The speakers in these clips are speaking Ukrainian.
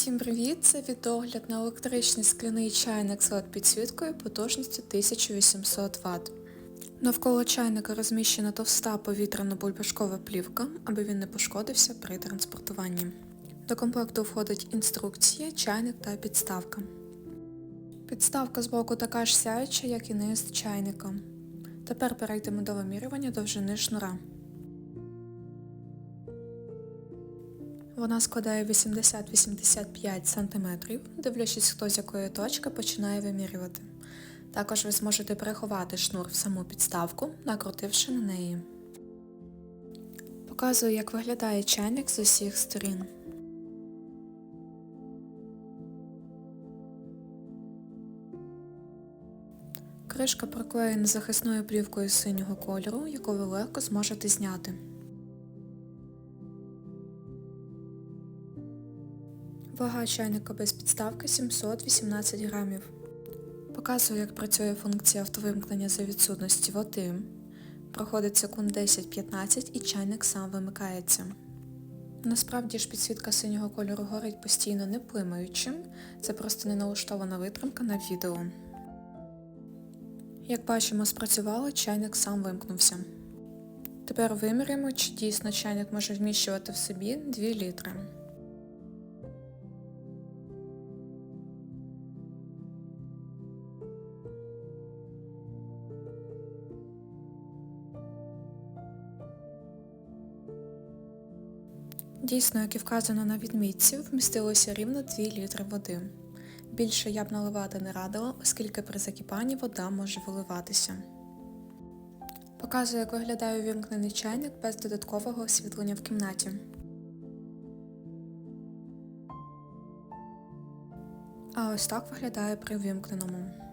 Всім привіт! Це відогляд на електричний скляний чайник з LED-підсвіткою потужністю 1800 Вт. Навколо чайника розміщена товста повітряно-бульбашкова плівка, аби він не пошкодився при транспортуванні. До комплекту входить інструкція, чайник та підставка. Підставка збоку така ж сяюча, як і низ чайника. Тепер перейдемо до вимірювання довжини шнура. Вона складає 80-85 см, дивлячись, хто з якої точки починає вимірювати. Також ви зможете приховати шнур в саму підставку, накрутивши на неї. Показую, як виглядає чайник з усіх сторін. Кришка проклеєна захисною плівкою синього кольору, яку ви легко зможете зняти. Вага чайника без підставки 718 грамів. Показую, як працює функція автовимкнення за відсутності води. Проходить секунд 10-15 і чайник сам вимикається. Насправді ж підсвітка синього кольору горить постійно не плимаючи, це просто не налаштована витримка на відео. Як бачимо, спрацювало, чайник сам вимкнувся. Тепер виміряємо, чи дійсно чайник може вміщувати в собі 2 літри. Дійсно, як і вказано на відмітці, вмістилося рівно 2 літри води. Більше я б наливати не радила, оскільки при закипанні вода може виливатися. Показую, як виглядає увімкнений чайник без додаткового освітлення в кімнаті. А ось так виглядає при увімкненому.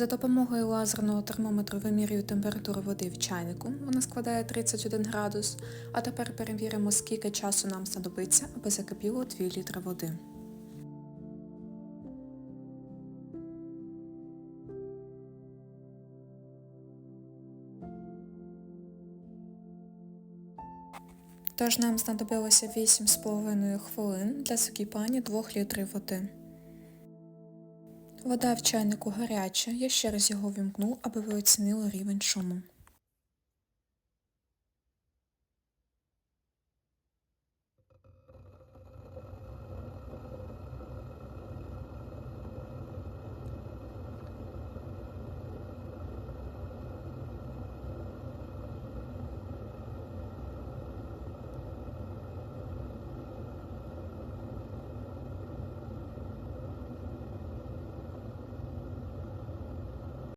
За допомогою лазерного термометру вимірюю температуру води в чайнику, вона складає 31 градус, а тепер перевіримо, скільки часу нам знадобиться, аби закипіло 2 літри води. Тож нам знадобилося 8,5 хвилин для закипання 2 літрів води. Вода в чайнику гаряча, я ще раз його вімкну, аби ви оцінили рівень шуму.